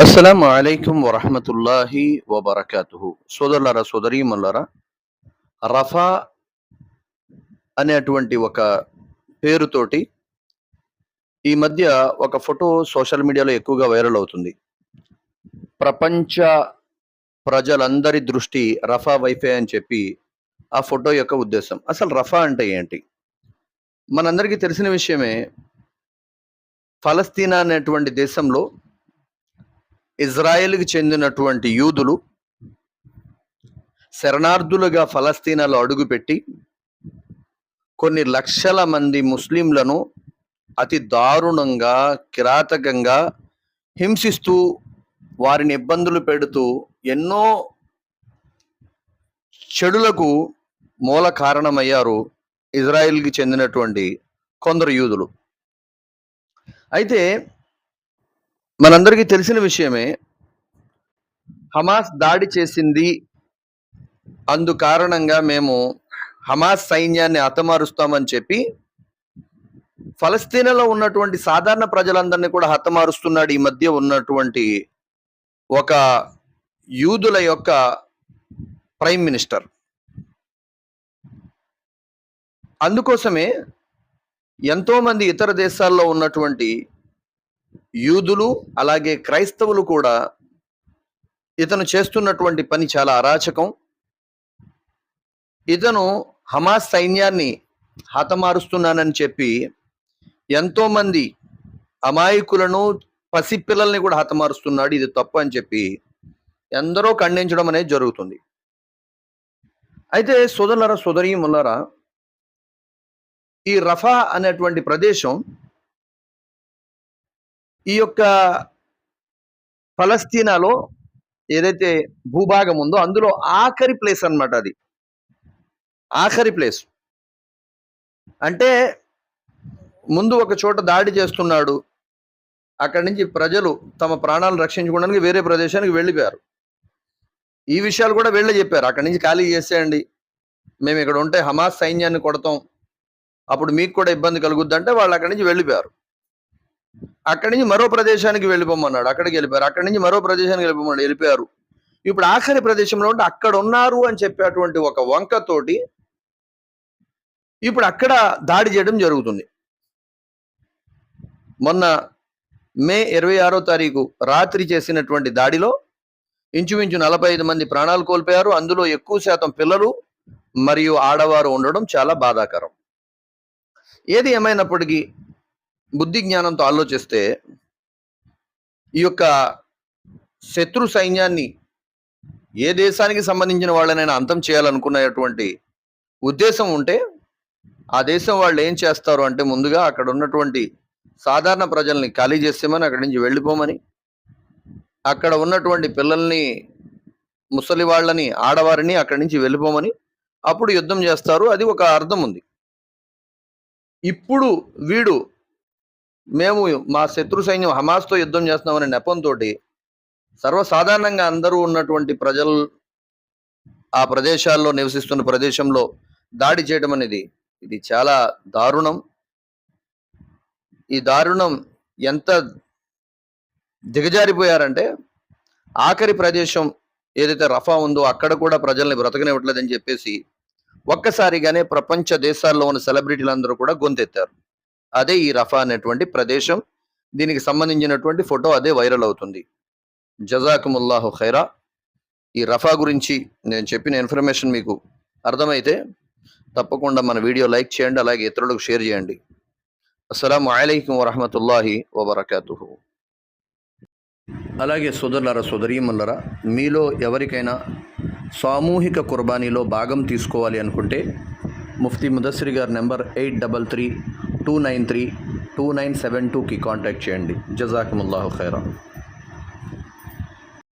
అస్సలం అయికం వరహమతుల్లాహి వబర్కాతుహు. సోదరులారా సోదరీమల్లారా రఫా అనేటువంటి ఒక పేరుతోటి ఈ మధ్య ఒక ఫోటో సోషల్ మీడియాలో ఎక్కువగా వైరల్ అవుతుంది. ప్రపంచ ప్రజలందరి దృష్టి రఫా వైఫై అని చెప్పి ఆ ఫోటో యొక్క ఉద్దేశం. అసలు రఫా అంటే ఏంటి? మనందరికీ తెలిసిన విషయమే ఫలస్తీనా అనేటువంటి దేశంలో ఇజ్రాయెల్కి చెందినటువంటి యూదులు శరణార్థులుగా ఫలస్తీనాలో అడుగుపెట్టి కొన్ని లక్షల మంది ముస్లింలను అతి దారుణంగా కిరాతకంగా హింసిస్తూ వారిని ఇబ్బందులు పెడుతూ ఎన్నో చెడులకు మూల కారణమయ్యారు ఇజ్రాయెల్కి చెందినటువంటి కొందరు యూదులు. అయితే మనందరికీ తెలిసిన విషయమే హమాస్ దాడి చేసింది. అందు కారణంగా మేము హమాస్ సైన్యాన్ని హతమారుస్తామని చెప్పి ఫలస్తీనలో ఉన్నటువంటి సాధారణ ప్రజలందరినీ కూడా హతమారుస్తున్నాడు. ఈ మధ్య ఉన్నటువంటి ఒక యూదుల యొక్క ప్రైమ్ మినిస్టర్. అందుకోసమే ఎంతోమంది ఇతర దేశాల్లో ఉన్నటువంటి యూదులు అలాగే క్రైస్తవులు కూడా ఇతను చేస్తున్నటువంటి పని చాలా అరాచకం. ఇతను హమాస్ సైన్యాన్ని హతమారుస్తున్నానని చెప్పి ఎంతో మంది అమాయకులను పసిపిల్లల్ని కూడా హతమారుస్తున్నాడు. ఇది తప్పు అని చెప్పి ఎందరో ఖండించడం అనేది జరుగుతుంది. అయితే సోదరులరా సోదరీములరా ఈ రఫా అనేటువంటి ప్రదేశం ఈ యొక్క ఫలస్తీనాలో ఏదైతే భూభాగం ఉందో అందులో ఆఖరి ప్లేస్ అన్నమాట అది. ఆఖరి ప్లేస్. అంటే ముందు ఒక చోట దాడి చేస్తున్నాడు. అక్కడి నుంచి ప్రజలు తమ ప్రాణాలు రక్షించుకోవడానికి వేరే ప్రదేశానికి వెళ్ళిపోయారు. ఈ విషయాలు కూడా వెళ్ళి చెప్పారు. అక్కడి నుంచి ఖాళీ చేసేయండి. మేము ఇక్కడ ఉంటే హమాస్ సైన్యాన్ని కొడతాం. అప్పుడు మీకు కూడా ఇబ్బంది కలుగుద్దంటే వాళ్ళు అక్కడి నుంచి వెళ్ళిపోయారు. అక్కడి నుంచి మరో ప్రదేశానికి వెళ్ళిపోమన్నాడు. అక్కడికి వెళ్ళిపోయారు. అక్కడి నుంచి మరో ప్రదేశానికి వెళ్ళిపోమన్నాడు. వెళ్ళిపోయారు. ఇప్పుడు ఆఖరి ప్రదేశంలో ఉంటే అక్కడ ఉన్నారు అని చెప్పేటువంటి ఒక వంకతోటి ఇప్పుడు అక్కడ దాడి చేయడం జరుగుతుంది. మొన్న మే ఇరవై ఆరో తారీఖు రాత్రి చేసినటువంటి దాడిలో ఇంచుమించు నలభై ఐదు మంది ప్రాణాలు కోల్పోయారు. అందులో ఎక్కువ శాతం పిల్లలు మరియు ఆడవారు ఉండడం చాలా బాధాకరం. ఏది ఏమైనప్పటికీ బుద్ధి జ్ఞానంతో ఆలోచిస్తే ఈ యొక్క శత్రు సైన్యాన్ని ఏ దేశానికి సంబంధించిన వాళ్ళనైనా అంతం చేయాలనుకునేటువంటి ఉద్దేశం ఉంటే ఆ దేశం వాళ్ళు ఏం చేస్తారు అంటే ముందుగా అక్కడ ఉన్నటువంటి సాధారణ ప్రజల్ని ఖాళీ చేసేమని అక్కడి నుంచి వెళ్ళిపోమని అక్కడ ఉన్నటువంటి పిల్లల్ని ముసలి వాళ్ళని ఆడవారిని అక్కడి నుంచి వెళ్ళిపోమని అప్పుడు యుద్ధం చేస్తారు. అది ఒక అర్థం ఉంది. ఇప్పుడు వీడు మేము మా శత్రు సైన్యం హమాస్తో యుద్ధం చేస్తున్నామనే నెపంతో సర్వసాధారణంగా అందరూ ఉన్నటువంటి ప్రజలు ఆ ప్రదేశాల్లో నివసిస్తున్న ప్రదేశంలో దాడి చేయడం అనేది ఇది చాలా దారుణం. ఈ దారుణం ఎంత దిగజారిపోయారంటే ఆఖరి ప్రదేశం ఏదైతే రఫా ఉందో అక్కడ కూడా ప్రజల్ని బ్రతకనివ్వట్లేదని చెప్పేసి ఒక్కసారిగానే ప్రపంచ దేశాల్లో ఉన్న సెలబ్రిటీలందరూ కూడా గొంతెత్తారు. అదే ఈ రఫా అనేటువంటి ప్రదేశం. దీనికి సంబంధించినటువంటి ఫోటో అదే వైరల్ అవుతుంది. జజాకుముల్లాహు ఖైరా. ఈ రఫా గురించి నేను చెప్పిన ఇన్ఫర్మేషన్ మీకు అర్థమైతే తప్పకుండా మన వీడియో లైక్ చేయండి అలాగే ఇతరులకు షేర్ చేయండి. అస్సలం అయికం వరహమతుల్లాహి వబర్కాతుహు. అలాగే సోదరులరా సోదరీమల్లరా మీలో ఎవరికైనా సామూహిక కుర్బానీలో భాగం తీసుకోవాలి అనుకుంటే ముఫ్తీ ముదస్సిరి గారి number eight double three two nine three two nine seven టూకి కాంటాక్ట్ చేయండి. జజాకముల్లాహు ఖైరా.